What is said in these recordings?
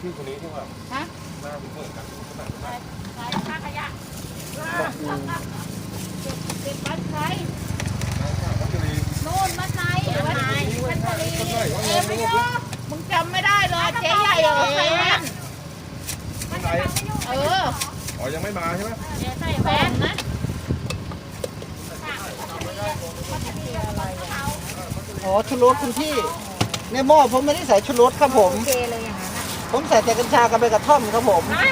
ไงป้านี่พี่คนนี้ใช่ป่ะฮะหน้าเหมือนกันขนาดนั้นใส่ข้างขยะบะหมี่เก็บวัดไทยวัชรีนู่นวัดไทยวัดไทยวัดไทยคนไหนว่าเอ็มไม่ยอมึงจำไม่ได้เลยเจ๊ใหญ่เหรอใครวะคนไหนเอออ๋อยังไม่มาใช่ไหมเจ๊ใส่แว่นนะอ๋อชูรสคุณพี่ในหม้อผมไม่ได้ใส่ชูรสครับผมเจเลยอย่างนั้น ผมใส่แต่กัญชากับใบกระท่อมครับผมนะ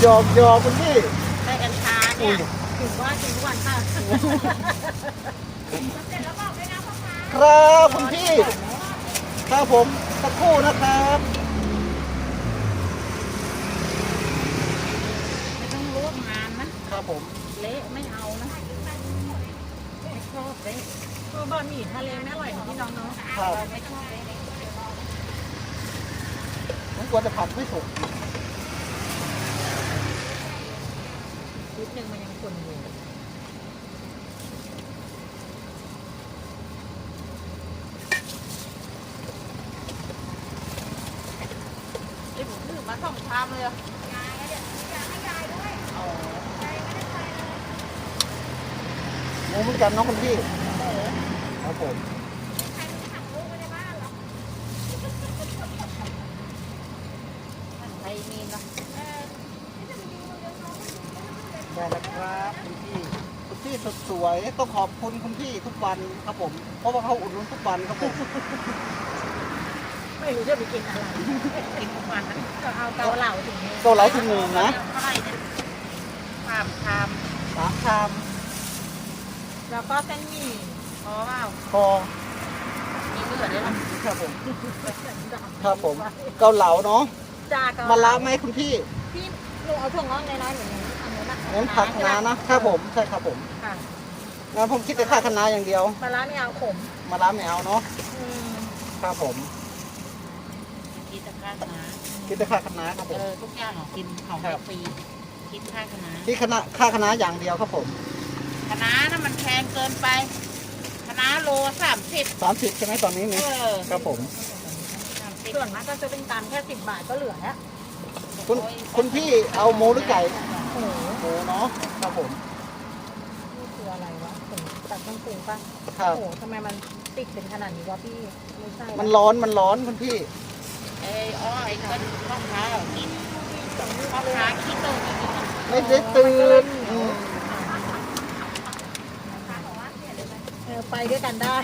หยอกหยอกคุณพี่ใส่กัญชาเนี่ยถือว่ากินทุกวันค่ะครับคุณพี่ครับผมสักครู่นะครับไม่ต้องร่วมงานนะครับผมเละไม่เอานะไม่ชอบเละก็บะหมี่ทะเลไม่อร่อยของพี่น้องเนาะครับไม่ชอบเละ ผมกลัวจะผัดไม่สุกนิดนึงมันยังขุ่นอยู่ไอ้ผมถือมาสองชามเลยอะหมูเหมือนกันเน้องคุณพี่ครับผม ไทยมีเนาะ ได้แล้วครับคุณพี่คุณพี่สดสวยต้องขอบคุณคุณพี่ทุกวันครับผม เพราะว่าเขาอุดหนุนทุกวันครับผมไม่รู้จะไปกินอะไรกินทุกวันนะก็เอาเกาเหลาถึงนี้เกาเหลาถึงหนึ่งนะเท่าไหร่เนี่ยสามชามสามชามแล้วก็เส้นหมี่พอเปล่าพอมีเหลือด้วยนะครับผมครับผม เกาเหลาเนาะจ้าเกามาละไหมคุณพี่พี่ลุงเอาถั่วงอกน้อยๆหนึ่งอันนี้นะ งั้นผักคะน้านะครับผมใช่ครับผมค่ะงั้นผมคิดแต่ค่าคะน้าอย่างเดียวปลาร้าไม่เอาขมมาละไม่เอาเนาะอืมครับผม คิดแต่ค่าคณะคิดแต่ค่าคะน้าครับผเอม อทุกอย่างของกินของครับ ฟรีคิดค่าคณะที่คณะค่าคะน้าอย่างเดียวครับผมคณะน่ะมันแพงเกินไปคณะโลสามสิบสามสิบใช่ไหมตอนนี้เอนี่อครับผมส่วนมากก็จะเป็นตามแค่สิบบาทก็เหลือแล้วคุณคุณพี่เอาหมูหรือไก่ โอ้โหหมูเนาะครับผมนี่คืออะไรวะถึงตัดต้องปรุงป่ะครับโอ้โหทำไมมันติดเป็นขนาดนี้วะพี่ไม่ใช่มันร้อนมันร้อนคุณพี่เอ้ยอ้อไอ้คนพ่อค้ากินพ่อค้าขี้ตื่นไม่ได้ตื่นอืมเออไปด้วยกันได้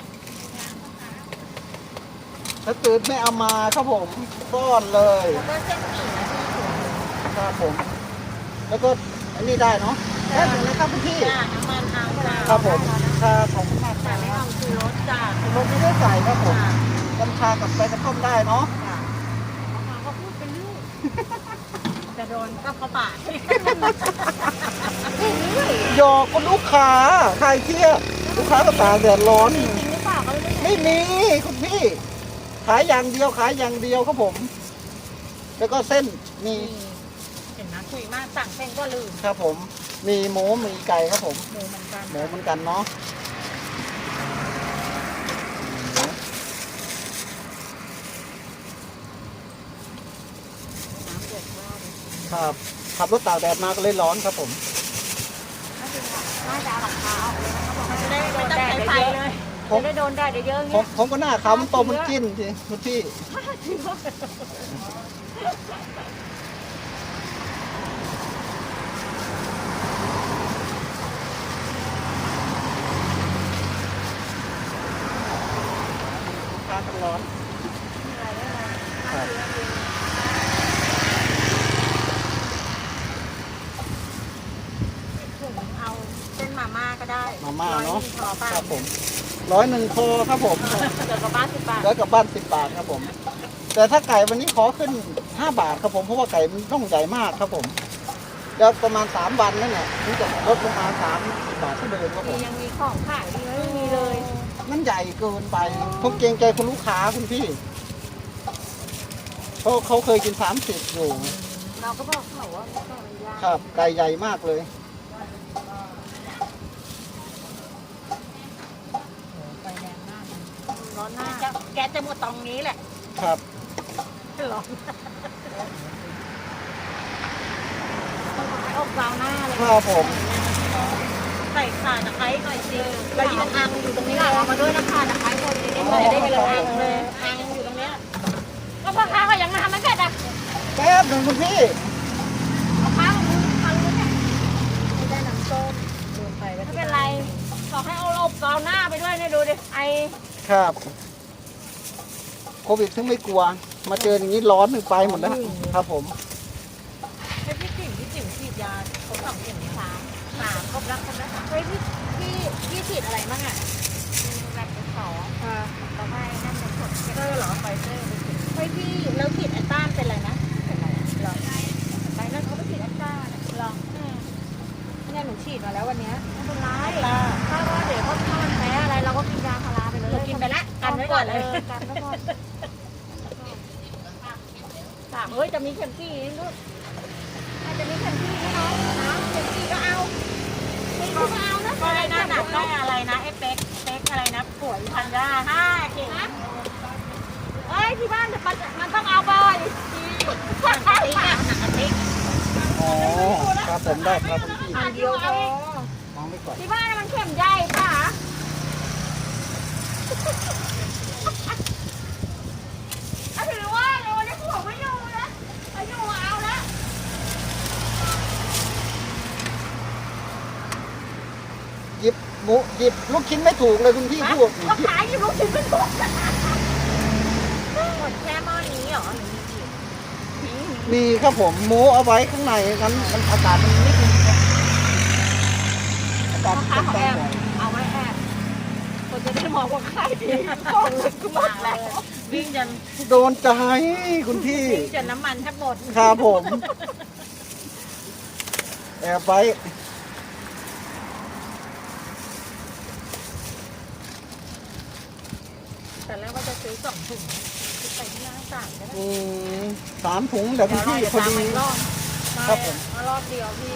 ถ้าตื่นไม่เอามาครับผมซ่อนเลยแล้วก็เส้นหมี่นะพี่ครับผม แล้วก็อันนี้ได้เนาะได้หมดเลยครับคุณพี่จ้าน้ำมันเอาจ้าครับผมครับขอบคุณมากคแต่รับไม่เอาคือรสจ้าผมไม่ได้ใส่ครับผมจ้ากัญชากับใบกระท่อมได้เนาะจ้าเขาพูดเป็นลูก จะโดนก็เขาบาดหยอกคุณลูกค้าใครเครียดลูกค้าก็ตากแดดร้อน จริงหรือเปล่าเขาไม่รู้ไม่มีคุณพี่ ขายอย่างเดียวขายอย่างเดียวครับผม แล้วก็เส้นมี เห็นนะคุยมากสั่งเส้นก็ลืมครับผมมีหมูมีไก่ครับผมหมูเหมือนกันหมูเหมือนกันเนาะน้ำเดือดมากครับขับรถตากแดดมาก็เลยร้อนครับผมน่าจะเอาหลังคาออกเลยนะเขาบอกมันจะได้ไม่ต้องใช้ไฟเลยผม จะได้โดนแดดเยอะๆผมเงี้ยผมก็หน้าขาวมันโตมันกินสิคุณพี่ ลูกค้าต้องร้อนครับถุงเอาเส้นมาม่าก็ได้มาม่าเนาะร้อยหงพอป่ะครับผมร้อยหนึ่งโคครับผมเดี๋ยวกับบ้านสิบบาทแล้วกลับบ้านสิบบาทครับผม แต่ถ้าไก่วันนี้ขอขึ้นห้าบาทครับผมเพราะว่าไก่มันต้องใหญ่มากครับผมเดี๋ยวประมาณสามวันนั่นแหละถึงจะลดลงมาสามสิบบาทเท่าเดิมครับผมีมยังมีของขายดีไหมไม่มีเลย มันใหญ่เกินไปผมเกรงใจคุณลูกค้าคุณพี่เพราะเขาเคยกินสามสิบอยู่เราก็บอกเขาว่าไม่ต้องยากครับไก่ใหญ่มากเลยไฟแดงแก๊สจะหมดตรงนี้แหละครับหรอต้องไปอบราวหน้าเลยครับผม ใส่ข่าตะไคร้หน่อยสิแล้วที่มันอังอยู่ตรงนี้เอามาด้วยนะข่าตะไคร้คนนี้จะได้เป็นอังเลยอังอยู่ตรงเนี้ยก็พ่อค้าก็ยังมาทำไม่เสร็จอะแป๊บหนึ่งคุณพี่พ่อค้าของมึงรู้เนี่ยไม่ได้น้ำส้มดูไปไม่เป็นไรบอให้เอาอบราวหน้าไปด้วยเนี่ยดูดิไอครับโควิดถึงไม่กลัว มาเจออย่างนี้ร้อนหนึ่งไปหมดแล้วครับผม ให้พี่จิ๋มพี่จิ๋มฉีดยาครบสองเข็ม สามสามครบแล้วครบแล้วเฮ้ยพี่พี่พี่ฉีดอะไรบ้างอะแบบเป็นสองค่ะแล้วไม่นั่นเป็นผลเซอร์เหรอไฟเซอร์เฮ้ยพี่แล้วฉีดแอตต้านเป็นอะไรนะเป็นอะไรหรอไปนั่นเขาไปฉีดแอตต้าหรอเนี่ยหนูฉีดมาแล้ววันเนี้ยไม่เป็นไรถ้าว่าเดี๋ยวถ้ามันแพ้อะไรเราก็กินยาพาราไปเลยเรากินไปละกันไว้ก่อนเลยกันไว้ก่อนสามเฮ้ยจะมีเข็มสี่ลูกอาจจะมีแผ่นที่ให้น้องนะแผ่นที่ก็เอาไม่ ก็เอะได้นะหนักได้อะไรนะเอฟเฟกเฟกอะไรนะป่วยพันยาห้าเก่งนะเอ้ยที่บ้านจะมันต้องเอาบ่อยหนักกะติกหนักกะติกอ๋อครับผมได้ครับอันเดียวพอมองไปก่อนที่บ้านมันเข็มใหญ่ค่ะถือว่าเราวันนี้ผัวไม่อยู่นะไม่อยู่เอาแล้ว ห ยิบหมูหยิบลูกชิ้นไม่ถูกเลยคุณพี่พูดก็ขายอยู่ลูกชิ้นเป็นตัวหมดแค่หม้อนี้เหรอหรือมีอีกมีครับผมหมูเอาไว้ข้างในงั้นมันอากาศมันนิดนึงครับอากาศพ่อมันค้าเป็นเขาไปแอบเอาไว้แอบคนจะได้มองว่าขายดีของเลยก็หมดแล้ววิ่งจนโดนใจคุณพี่วิ่งจนน้ำมันแทบหมดครับผมแอบไว้ แต่แรกว่าจะ ซื้อสองถุงซื้อไปที่ร้านสั่งก็ได้อืมสามถุงเดี๋ยวคุณเดี๋ยวเราพี่จะพอตามดีไปรอบครับผม มารอบเดียวพี่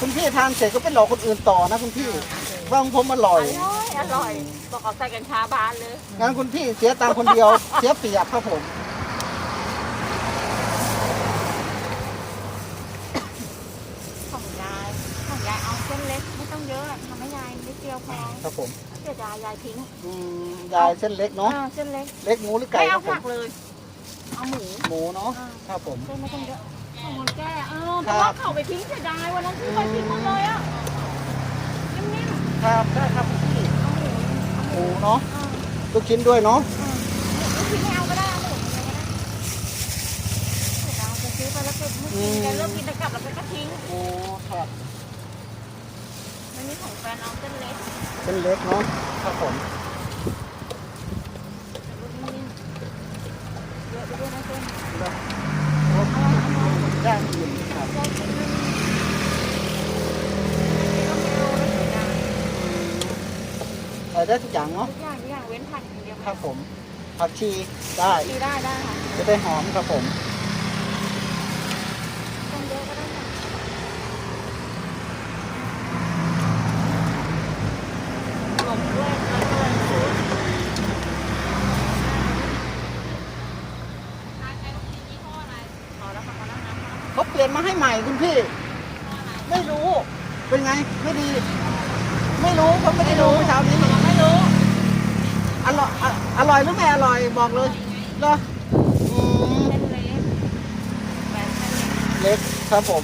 คุณพี่ทานเสร็จก็ไปหลอกคนอื่นต่อนะคุณพี่บางผมอร่ออย ร่อยอร่อยบอกเอาใส่กัญชาบานเลยงั้นคุณพี่เสียตังค์คนเดียว เสียเปรียบครับผม ของยายของยายเอาเส้นเล็กไม่ต้องเยอะทำให้ยายนิดเดียวพอครับผม เดี๋ยวยายยายทิ้งอืมยายเส้นเล็กเนาะ อ่าเส้นเล็กเล็กหมูหรือไก่ไม่คเอารับผผัมกเลย เอาหมู หมูเนาะ อ่า ครับผม เส้นไม่ต้องเยอะของคนแก่เออเพครับราะว่าเขาไปทิ้งเสียดายวันนั้นซื้อไปทิ้งหมดเลยอะนิ่มครับได้ครับคุณพี่ๆเอาหมูหมูเนาะอ่าลูกชิ้นด้วยเนาะ อ่าลูกชิ้นไม่เอาก็ได้เอาหมูอะไรก็ได้เสียดายจะซื้อไปแล้วเก็บไม่กินแกเลิกกินแต่กลับแล้วแกก็ทิ้ง โอ้ครับ มันมีของแฟนเอาเส้นเล็กเส้นเล็กเนาะครับผมลูกนิ่มๆเยอะไปด้วยนะเส้นย่างอื่นครับยายกินไม่ได้ก็ไม่เอาแล้วเสียดายใส่ได้ทุกอย่างเนาะทุกอย่างทุกอย่างเว้นผักอย่างเดียวครับผมผักชีได้ดีได้ได้ค่ะจะได้หอมครับผม ต้องเยอะก็ได้ค่ะหลงด้วยแล้วก็เลยซื้อพอแล้วค่ะพอแล้วนะ เขาเป ลี่ยนมาให้ใหม่คุณพี่ ไม่รู้ เป็นไง ไม่ดี ไม่รู้เขาไม่ได้ดูเมื่อเช้านี้ไม่รู้ อร่อยอะอร่อยหรือไม่อร่อยบอกเลยเหรออืมเส้นเล็กแบบเส้นเล็กเล็กครับผม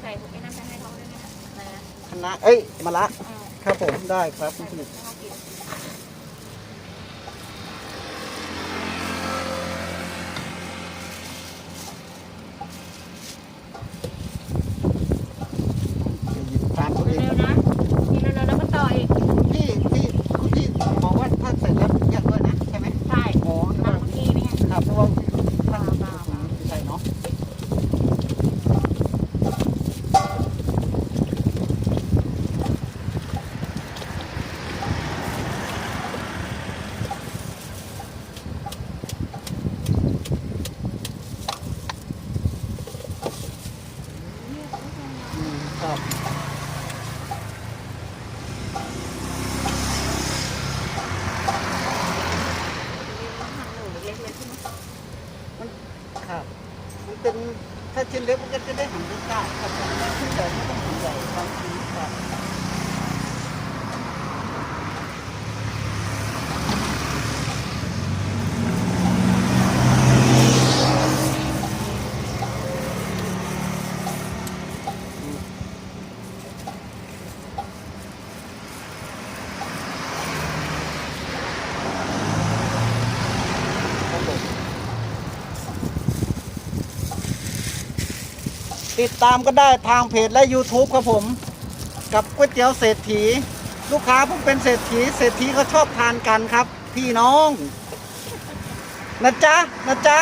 ใส่ถุงไอ้นั่นไปให้เขาด้วยนะอะไรนะคณะเอ้ยมะละอ่าครับผมได้ครับคุใส่ณถุพี่ งให้เขากิน หยิบทานตัวเอง เร็วๆนะกินเร็วๆแล้วก็ต่ออีก พี่ที่คุณพี่บอกว่าถ้าเสร็จแล้วแยกด้วยนะใช่ไหม ใช่ อ๋อนึก ทำ ว่า เมื่อกี้เนี่ย ครับนึกว่า เปล่าเปล่าเปล่า ใช่เนาะ ชิ้นเล็กมันก็จะได้หั่นได้ๆครับผมชิ้นใหญ่ไม่ต้องหั่นใหญ่ครับครับ ติดตามก็ได้ทางเพจและ YouTube ครับผม กับก๋วยเตี๋ยวเศรษฐี ลูกค้าผมเป็นเศรษฐี เศรษฐีเขาชอบทานกันครับ พี่น้อง นะจ๊ะ นะจ๊ะ